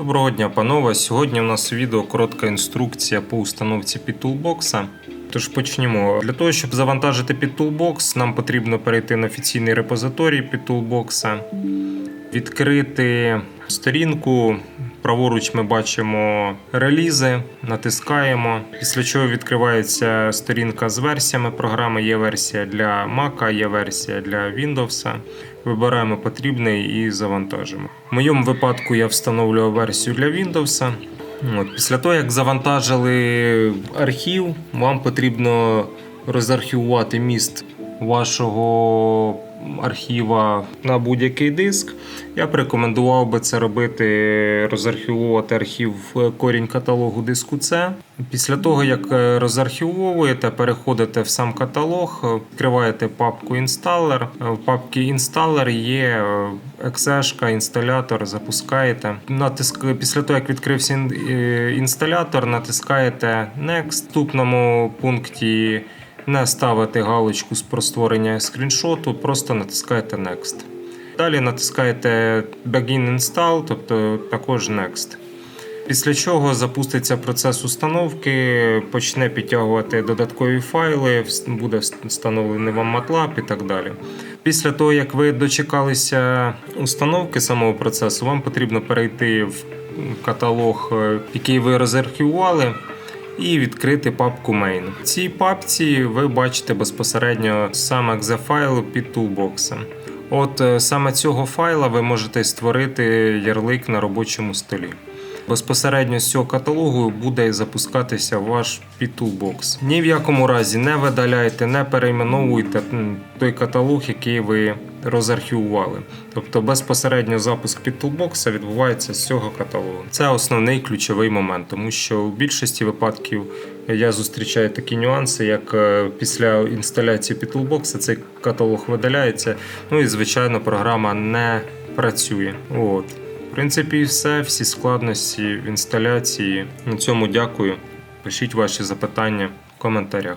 Доброго дня, панове. Сьогодні у нас відео коротка інструкція по установці під Toolbox. Тож почнімо. Для того, щоб завантажити під Toolbox, нам потрібно перейти на офіційний репозиторій під Toolbox, відкрити сторінку. Праворуч ми бачимо релізи, натискаємо. Після чого відкривається сторінка з версіями програми. Є версія для Mac, є версія для Windows. Вибираємо потрібний і завантажимо. В моєму випадку я встановлював версію для Windows. От, після того, як завантажили архів, вам потрібно розархівувати міст вашого архіва на будь-який диск. Я б рекомендував би це робити, розархівувати архів в корінь каталогу диску C. Після того, як е, розархівовуєте, переходите в сам каталог, е, відкриваєте папку інсталер. В папці інсталер є е, екзешка, інсталятор, запускаєте. Натиск... Після того, як відкрився е, інсталятор, натискаєте Next. В наступному пункті не ставити галочку з про створення скріншоту, просто натискаєте Next. Далі натискаєте Begin Install, тобто також Next. Після чого запуститься процес установки, почне підтягувати додаткові файли, буде встановлений вам MATLAB і так далі. Після того, як ви дочекалися установки самого процесу, вам потрібно перейти в каталог, е, який ви розархівували, і відкрити папку Main. В цій папці ви бачите безпосередньо сам exe файл під Toolbox. От е, саме цього файла ви можете створити ярлик на робочому столі. Безпосередньо з цього каталогу буде запускатися ваш P-Toolbox. Ні в якому разі не видаляйте, не перейменовуйте той каталог, який ви розархівували. Тобто безпосередньо запуск P-Toolbox відбувається з цього каталогу. Це основний ключовий момент, тому що в більшості випадків я зустрічаю такі нюанси, як е, після інсталяції P-Toolbox цей каталог видаляється. Ну і звичайно, програма не працює. От. В принципі, все, всі складності в інсталяції. На цьому дякую. Пишіть ваші запитання в коментарях.